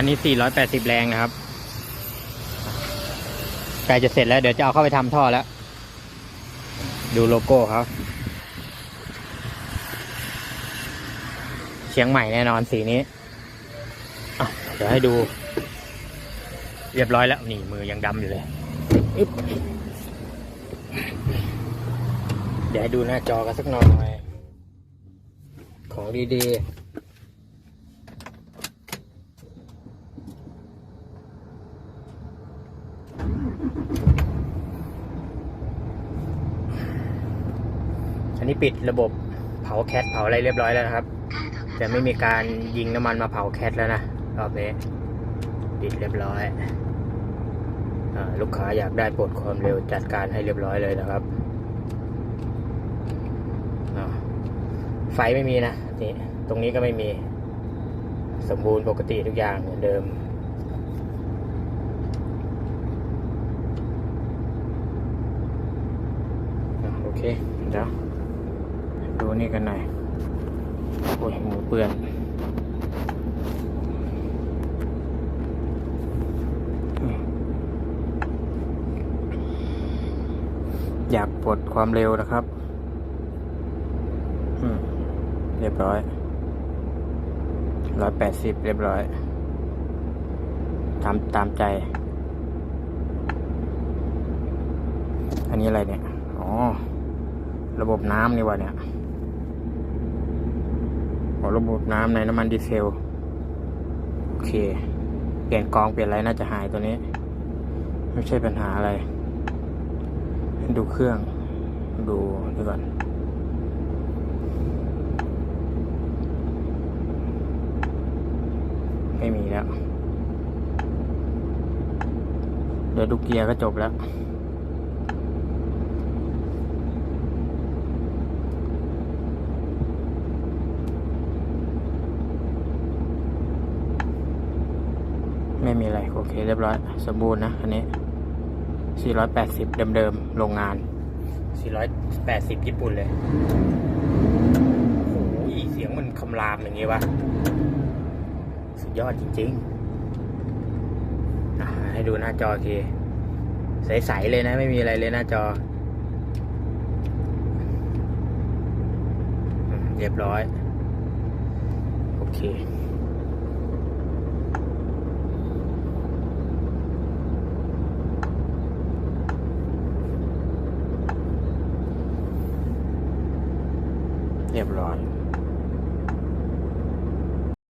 คันนี้ 480 แรงนะครับใกล้จะเสร็จแล้วเดี๋ยวจะเอาเข้าไปทำท่อแล้ว ดูโลโก้เขาเชียงใหม่แน่นอนสีนี้เดี๋ยวให้ดู เรียบร้อยแล้ว นี่มือยังดำอยู่เลยเดี๋ยวให้ดูหน้าจอกันสักหน่อย ของดีๆ อันนี้ปิดระบบเผาแคทเผาอะไรเรียบร้อยแล้วนะครับ จะไม่มีการยิงน้ำมันมาเผาแคทแล้วนะรอบนี้ปิดเรียบร้อยอลูกค้าอยากได้ปลดความเร็วจัดการให้เรียบร้อยเลยนะครับไฟไม่มีนะนี่ตรงนี้ก็ไม่มีสมบูรณ์ปกติทุกอย่างเหมือนเดิม อะโอ เค เดี๋ยว ดูนี่กันหน่อยโอ้ยหมือเปื้อนอยากปลดความเร็วนะครับ เรียบร้อย ร้อยแปดสิบเรียบร้อยทำตามใจ อันนี้อะไรเนี่ย อ๋อ ระบบน้ำนี่วะเนี่ยอระบบน้ำในน้ำมันดีเซล โอเค เปลี่ยนกองเปลี่ยนอะไรน่าจะหายตัวนี้ ไม่ใช่ปัญหาอะไร ดูเครื่อง ดูนี่ก่อนไม่มีแล้ว เดี๋ยวดูเกียร์ก็จบแล้ว ไม่มีอะไรโอเคเรียบร้อย สมบูรณ์นะอันนี้ 480 เดิมๆโรงงาน 480 ญี่ปุ่นเลยโอ้โหเสียงมันคำรามอย่างงี้วะสุดยอดจริงๆ ให้ดูหน้าจอทีใสๆเลยนะ ไม่มีอะไรเลยหน้าจอ เรียบร้อย โอเค Everyone.